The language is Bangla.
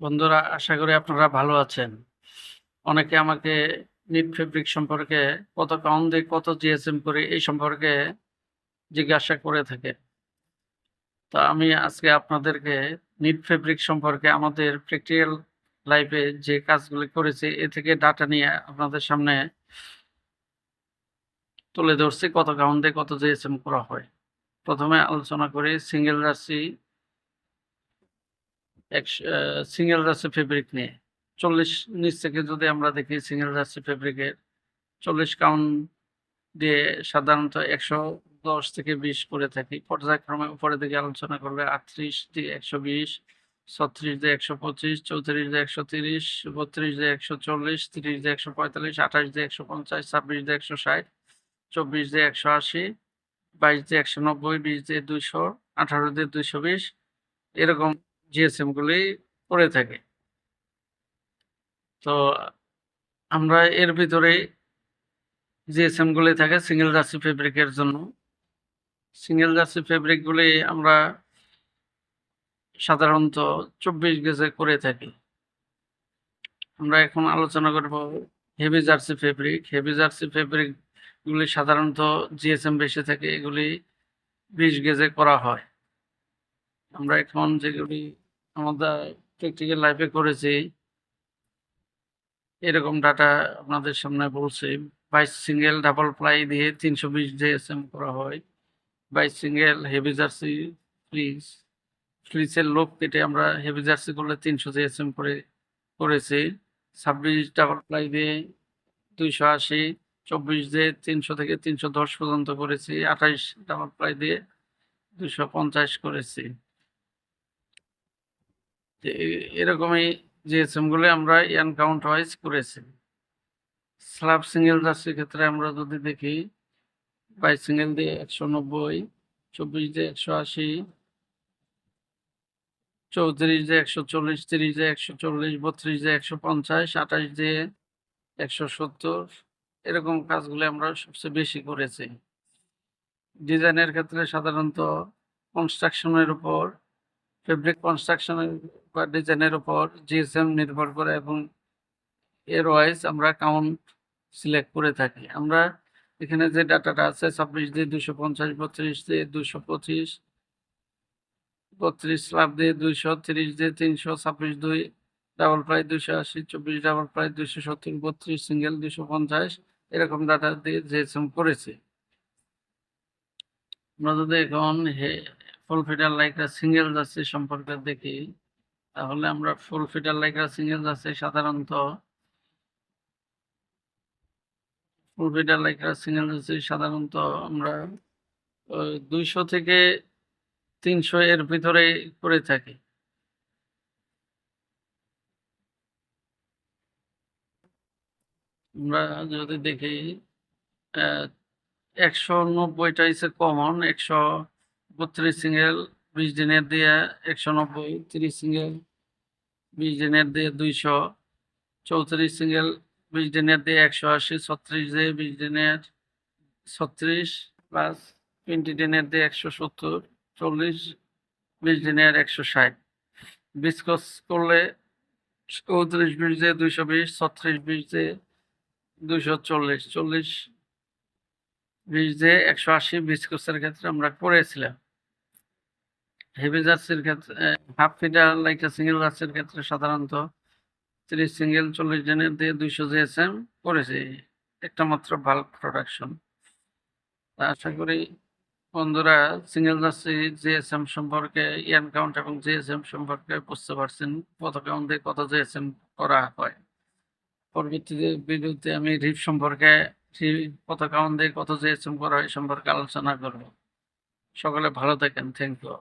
বন্ধুরা, আশা করি আপনারা ভালো আছেন। অনেকে আমাকে নিট ফেব্রিক সম্পর্কে কত পাউন্ড দিয়ে কত জিএসএম করে এই সম্পর্কে জিজ্ঞাসা করে থাকে। তা আমি আজকে আপনাদেরকে নিট ফেব্রিক সম্পর্কে আমাদের প্র্যাকটিক্যাল লাইফে যে কাজগুলি করেছি, এ থেকে ডাটা নিয়ে আপনাদের সামনে তুলে ধরছি, কত কাউন্ট কত জিএসএম করা হয়। প্রথমে আলোচনা করি সিঙ্গেল রাশি একশ আ সিঙ্গেল রাশি ফেব্রিক নিয়ে। ৪০ নিচ থেকে যদি আমরা দেখি সিঙ্গেল রাশি ফেব্রিকের ৪০ কাউন্ট দিয়ে সাধারণত ১১০ থেকে ২০ করে থাকি। পর্যায়ক্রমে উপরের দিকে আলোচনা করলে ৩৮ দিয়ে ১২০, ৩৬ দিয়ে ১২৫, ৩৪ দিয়ে ১৩০, ৩২ দিয়ে ১৪০, ৩০ দিয়ে ১৪৫, ২৮ দিয়ে ১৫০, ২৬ দিয়ে ১৬০, ২৪ দিয়ে ১৮০, ২২ দিয়ে ১৯০, ২০ দিয়ে ২০০, ১৮ দিয়ে ২২০ এরকম জিএসএম গুলি করে থাকি। তো, আমরা এর ভিতরেই জিএসএম গুলি থাকে সিঙ্গেল রাশি ফেব্রিকের জন্য। সিঙ্গেল রাশি ফেব্রিক গুলি আমরা সাধারণত ২৪ গেজে করে থাকি। আমরা এখন আলোচনা করব heavy jersey fabric. Heavy jersey fabric গুলি সাধারণত জিএসএম বেশি থাকে, এগুলি ২০ গেজে করা হয়। আমরা এখন যেগুলি আমাদের প্র্যাকটিক্যাল লাইফে করেছি এরকম ডাটা আপনাদের সামনে বলছি। ২২ সিঙ্গেল ডাবল প্লাই দিয়ে ৩২০ জিএসএম করা হয়। ২২ সিঙ্গেল হেভি জার্সি ফ্লিস। ফ্লিসের লোক কেটে আমরা হেভি জার্সি করলে ৩০০ জিএসএম করে করেছি। ২৬ ডাবল প্লাই দিয়ে ২৮০, ২৪ দিয়ে ৩০০ থেকে ৩১০ পর্যন্ত করেছি। ২৮ ডাবল প্লাই দিয়ে ২৫০ করেছি। যে এরকমই জিএসএম গুলি আমরা ইয়ান কাউন্ট ওয়াইজ করেছি। স্ল্যাব সিঙ্গেল জার্সির ক্ষেত্রে আমরা যদি দেখি ২২ সিঙ্গেল দিয়ে ১৯০, ২৪ দিয়ে ১৮০, ৩৪ দিয়ে ১৪০, ৩০ দিয়ে ১৪০, ৩২ দিয়ে ১৫০, ২৮ দিয়ে ১৭০ এরকম কাজগুলি আমরা সবচেয়ে বেশি করেছি। ডিজাইনের ক্ষেত্রে সাধারণত কনস্ট্রাকশনের উপর ফেব্রিক কনস্ট্রাকশন বা ডিজাইনের উপর জিএসএম নির্ভর করে এবং এর ওয়াইজ আমরা কাউন্ট সিলেক্ট করে থাকি। আমরা এখানে যে ডাটাটা আছে ২৬ দিয়ে ২৫০, ৩২ দিয়ে ২২৫, ৩২ স্ল্যাব দিয়ে ২০০, ৩০ দিয়ে ৩০০, ২৬ ২ ডাবল প্রায় দুশো আশি চব্বিশ ডাবল প্লাই ২৭০, ৩২ সিঙ্গেল ২৫০ এরকম ডাটা দিয়ে জিএসএম করেছি। আমরা যদি এখন হে full feeder lycra single jersey সম্পর্কে দেখি তাহলে আমরা full feeder lycra single jersey সাধারণত full feeder lycra single jersey সাধারণত আমরা দুইশো থেকে ৩০০ এর ভিতরে করে থাকি। আমরা যদি দেখি অ্যা ১৯০ টা হইছে কমন ১৩২ সিঙ্গেল ২০ দিনের দিয়ে ১৯০, ৩০ সিঙ্গেল ২০ দিনের দিয়ে ২০০, ৩৪ সিঙ্গেল ২০ দিনের দিয়ে ১৮০, ৩৬ দিয়ে ২০ দিনের ৩৬ প্লাস 20 দিনের দিয়ে ১৭০, ৪০ ২০ দিনের ১৬০। ভিসকস করলে ৩৪ ২০ দিয়ে ২২০, ৩৬ ২০ দিয়ে ২৪০, ৪০ ২০ দিয়ে ১৮০ ভিসকসের ক্ষেত্রে আমরা করেছিলাম। হেভি জার্সির ক্ষেত্রে হাফ ফিটার লাইক্রা সিঙ্গেল জার্সির ক্ষেত্রে সাধারণত ৩০ সিঙ্গেল ৪০ দিনের দিয়ে ২০০ জিএসএম করেছি। একটা মাত্র বাল্ক প্রোডাকশন। আশা করি বন্ধুরা সিঙ্গেল জার্সি জিএসএম সম্পর্কে, ইয়ান কাউন্ট এবং জিএসএম সম্পর্কে বুঝতে পারছেন। কত কাউন্ট দিয়ে কত জিএসএম করা হয়। পরবর্তীতে ভিডিওতে আমি রিপ সম্পর্কে কত কাউন্ট দিয়ে কত জিএসএম করা হয় সম্পর্কে আলোচনা করব। সকলে ভালো থাকেন। Thank you.